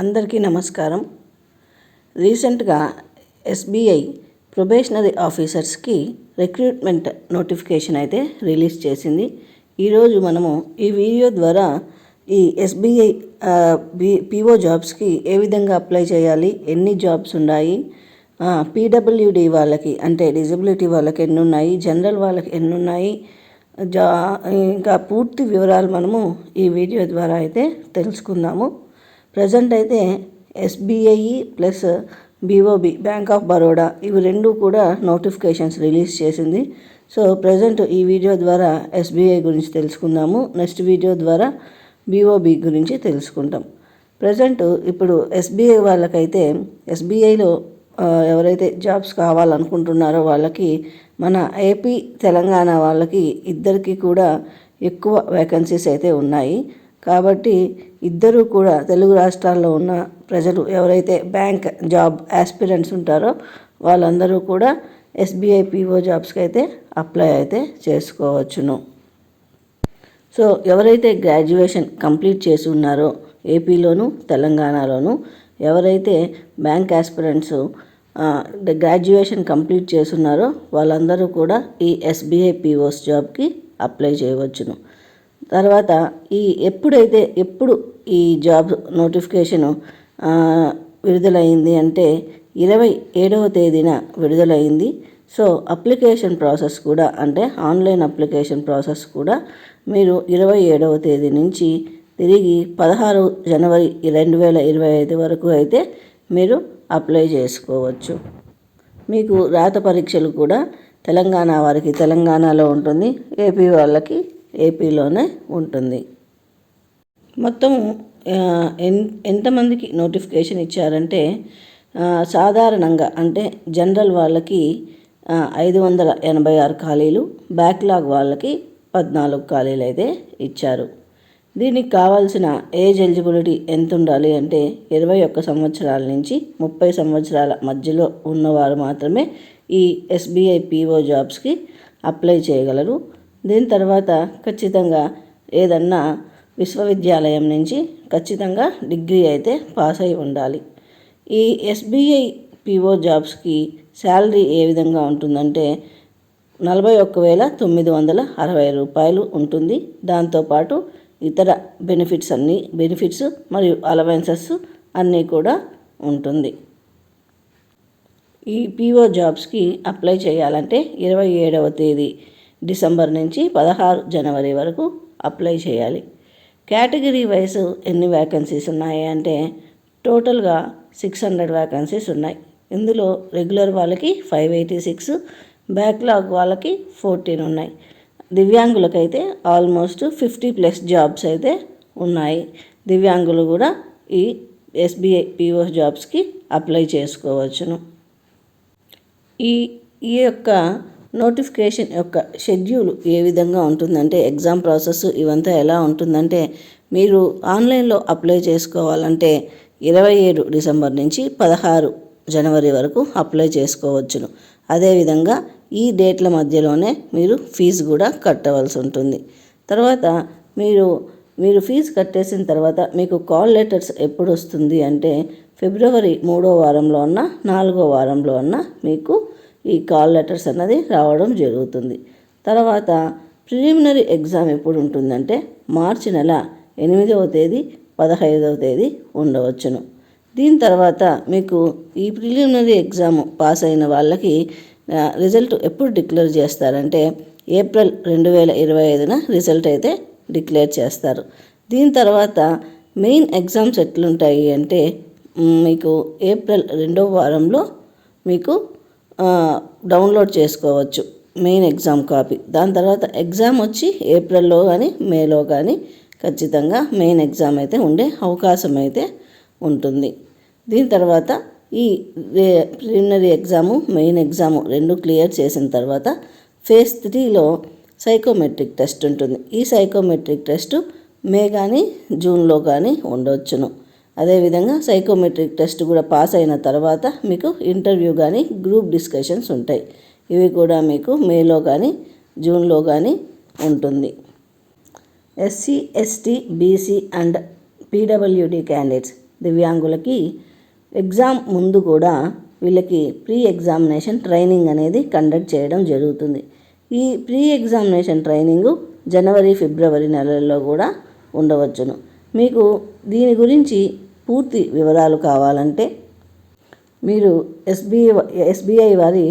అందరికీ నమస్కారం. రీసెంట్గా ఎస్బీఐ ప్రొబేషనరీ ఆఫీసర్స్కి రిక్రూట్మెంట్ నోటిఫికేషన్ అయితే రిలీజ్ చేసింది. ఈరోజు మనము ఈ వీడియో ద్వారా ఈ ఎస్బీఐ పీఓ జాబ్స్కి ఏ విధంగా అప్లై చేయాలి ఎన్ని జాబ్స్ ఉన్నాయి పీడబ్ల్యూడి వాళ్ళకి అంటే డిజబిలిటీ వాళ్ళకి ఎన్ని ఉన్నాయి జనరల్ వాళ్ళకి ఎన్ని ఉన్నాయి జా ఇంకా పూర్తి వివరాలు మనము ఈ వీడియో ద్వారా అయితే తెలుసుకుందాము. ప్రజెంట్ అయితే SBI plus BOB bank of Baroda ఇవి రెండు కూడా నోటిఫికేషన్స్ రిలీజ్ చేసింది. సో ప్రజెంట్ ఈ వీడియో ద్వారా ఎస్బీఐ గురించి తెలుసుకుందాము. నెక్స్ట్ వీడియో ద్వారా బీఓబి గురించి తెలుసుకుంటాం. ప్రజెంట్ ఇప్పుడు ఎస్బీఐ వాళ్ళకైతే ఎస్బీఐలో ఎవరైతే జాబ్స్ కావాలనుకుంటున్నారో వాళ్ళకి మన ఏపీ తెలంగాణ వాళ్ళకి ఇద్దరికి కూడా ఎక్కువ వేకెన్సీస్ అయితే ఉన్నాయి. కాబట్టి ఇద్దరూ కూడా తెలుగు రాష్ట్రాల్లో ఉన్న ప్రజలు ఎవరైతే బ్యాంక్ జాబ్ యాస్పిరెంట్స్ ఉంటారో వాళ్ళందరూ కూడా ఎస్బీఐ పీఓ జాబ్స్కి అయితే అప్లై అయితే చేసుకోవచ్చును. సో ఎవరైతే గ్రాడ్యుయేషన్ కంప్లీట్ చేసి ఉన్నారో ఏపీలోను తెలంగాణలోను ఎవరైతే బ్యాంక్ ఆస్పిరెంట్స్ గ్రాడ్యుయేషన్ కంప్లీట్ చేస్తున్నారో వాళ్ళందరూ కూడా ఈ ఎస్బీఐ పీఓస్ జాబ్కి అప్లై చేయవచ్చును. తర్వాత ఈ ఎప్పుడైతే ఎప్పుడు ఈ జాబ్ నోటిఫికేషను విడుదలైంది అంటే ఇరవై ఏడవ తేదీన విడుదలైంది. సో అప్లికేషన్ ప్రాసెస్ కూడా అంటే ఆన్లైన్ అప్లికేషన్ ప్రాసెస్ కూడా మీరు ఇరవై ఏడవ తేదీ నుంచి తిరిగి పదహారు జనవరి రెండు వేల ఇరవై ఐదు వరకు అయితే మీరు అప్లై చేసుకోవచ్చు. మీకు రాత పరీక్షలు కూడా తెలంగాణ వారికి తెలంగాణలో ఉంటుంది. ఏపీ వాళ్ళకి ఏపీలోనే ఉంటుంది. మొత్తం ఎన్ ఎంతమందికి నోటిఫికేషన్ ఇచ్చారంటే సాధారణంగా అంటే జనరల్ వాళ్ళకి ఐదు వందల ఎనభై ఆరు ఖాళీలు బ్యాక్లాగ్ వాళ్ళకి పద్నాలుగు ఖాళీలు అయితే ఇచ్చారు. దీనికి కావాల్సిన ఏజ్ ఎలిజిబిలిటీ ఎంత ఉండాలి అంటే ఇరవై ఒక్క సంవత్సరాల నుంచి ముప్పై సంవత్సరాల మధ్యలో ఉన్నవారు మాత్రమే ఈ ఎస్బీఐ పీఓ జాబ్స్కి అప్లై చేయగలరు. దీని తర్వాత ఖచ్చితంగా ఏదన్నా విశ్వవిద్యాలయం నుంచి ఖచ్చితంగా డిగ్రీ అయితే పాస్ అయి ఉండాలి. ఈ ఎస్బీఐ పిఓ జాబ్స్కి శాలరీ ఏ విధంగా ఉంటుందంటే నలభై ఒక్క వేల తొమ్మిది వందల అరవై రూపాయలు ఉంటుంది. దాంతోపాటు ఇతర బెనిఫిట్స్ అన్నీ బెనిఫిట్స్ మరియు అలవెన్సెస్ అన్నీ కూడా ఉంటుంది. ఈ పీఓ జాబ్స్కి అప్లై చేయాలంటే ఇరవై ఏడవ తేదీ డిసెంబర్ నుంచి పదహారు జనవరి వరకు అప్లై చేయాలి. కేటగిరీ వైజ్ ఎన్ని వ్యాకెన్సీస్ ఉన్నాయి అంటే టోటల్గా సిక్స్ హండ్రెడ్ వ్యాకెన్సీస్ ఉన్నాయి. ఇందులో రెగ్యులర్ వాళ్ళకి ఫైవ్ ఎయిటీ సిక్స్ బ్యాక్లాగ్ వాళ్ళకి ఫోర్టీన్ ఉన్నాయి. దివ్యాంగులకైతే ఆల్మోస్ట్ ఫిఫ్టీ ప్లస్ జాబ్స్ అయితే ఉన్నాయి. దివ్యాంగులు కూడా ఈ ఎస్బీఐ పిఓ జాబ్స్కి అప్లై చేసుకోవచ్చును. ఈ ఈ యొక్క నోటిఫికేషన్ యొక్క షెడ్యూల్ ఏ విధంగా ఉంటుందంటే ఎగ్జామ్ ప్రాసెస్ ఇవంతా ఎలా ఉంటుందంటే మీరు ఆన్లైన్లో అప్లై చేసుకోవాలంటే ఇరవై ఏడు డిసెంబర్ నుంచి పదహారు జనవరి వరకు అప్లై చేసుకోవచ్చును. అదేవిధంగా ఈ డేట్ల మధ్యలోనే మీరు ఫీజు కూడా కట్టవలసి ఉంటుంది. తర్వాత మీరు మీరు ఫీజు కట్టేసిన తర్వాత మీకు కాల్ లెటర్స్ ఎప్పుడు వస్తుంది అంటే ఫిబ్రవరి మూడో వారంలో అన్న నాలుగో వారంలో అన్న మీకు ఈ కాల్ లెటర్స్ అన్నది రావడం జరుగుతుంది. తర్వాత ప్రిలిమినరీ ఎగ్జామ్ ఎప్పుడు ఉంటుందంటే మార్చి నెల ఎనిమిదవ తేదీ పదహైదవ తేదీ ఉండవచ్చును. దీని తర్వాత మీకు ఈ ప్రిలిమినరీ ఎగ్జామ్ పాస్ అయిన వాళ్ళకి రిజల్ట్ ఎప్పుడు డిక్లేర్ చేస్తారంటే ఏప్రిల్ రెండు వేల ఇరవై ఐదున రిజల్ట్ అయితే డిక్లేర్ చేస్తారు. దీని తర్వాత మెయిన్ ఎగ్జామ్స్ ఎట్లుంటాయి అంటే మీకు ఏప్రిల్ రెండవ వారంలో మీకు డౌన్లోడ్ చేసుకోవచ్చు మెయిన్ ఎగ్జామ్ కాపీ దాని తర్వాత ఎగ్జామ్ వచ్చి ఏప్రిల్లో కానీ మేలో కానీ ఖచ్చితంగా మెయిన్ ఎగ్జామ్ అయితే ఉండే అవకాశం అయితే ఉంటుంది. దీని తర్వాత ఈ ప్రిలిమినరీ ఎగ్జాము మెయిన్ ఎగ్జాము రెండు క్లియర్ చేసిన తర్వాత ఫేజ్ త్రీలో సైకోమెట్రిక్ టెస్ట్ ఉంటుంది. ఈ సైకోమెట్రిక్ టెస్ట్ మే కానీ జూన్లో కానీ ఉండవచ్చును అదేవిధంగా సైకోమెట్రిక్ టెస్ట్ కూడా పాస్ అయిన తర్వాత మీకు ఇంటర్వ్యూ కానీ గ్రూప్ డిస్కషన్స్ ఉంటాయి. ఇవి కూడా మీకు మేలో కానీ జూన్లో కానీ ఉంటుంది. SC ST BC and PWD candidates దివ్యాంగులకి exam ముందు కూడా వీళ్ళకి ప్రీ ఎగ్జామినేషన్ ట్రైనింగ్ అనేది కండక్ట్ చేయడం జరుగుతుంది. ఈ ప్రీ ఎగ్జామినేషన్ ట్రైనింగు జనవరి ఫిబ్రవరి నెలల్లో కూడా ఉండవచ్చును. మీకు దీని గురించి పూర్తి వివరాలు కావాలంటే మీరు ఎస్బీఐ ఎస్బీఐ వారి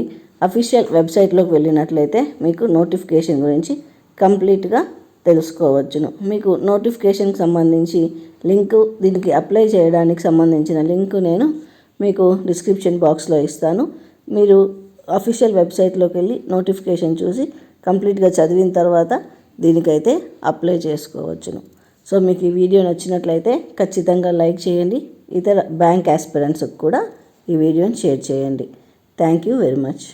అఫీషియల్ వెబ్సైట్లోకి వెళ్ళినట్లయితే మీకు నోటిఫికేషన్ గురించి కంప్లీట్గా తెలుసుకోవచ్చును. మీకు నోటిఫికేషన్కి సంబంధించి లింకు దీనికి అప్లై చేయడానికి సంబంధించిన లింకు నేను మీకు డిస్క్రిప్షన్ బాక్స్లో ఇస్తాను. మీరు అఫీషియల్ వెబ్సైట్లోకి వెళ్ళి నోటిఫికేషన్ చూసి కంప్లీట్గా చదివిన తర్వాత దీనికైతే అప్లై చేసుకోవచ్చును. సో మీకు ఈ వీడియో నచ్చినట్లయితే ఖచ్చితంగా లైక్ చేయండి. ఇతర బ్యాంక్ ఆస్పిరెంట్స్కి కూడా ఈ వీడియోని షేర్ చేయండి. Thank you very much.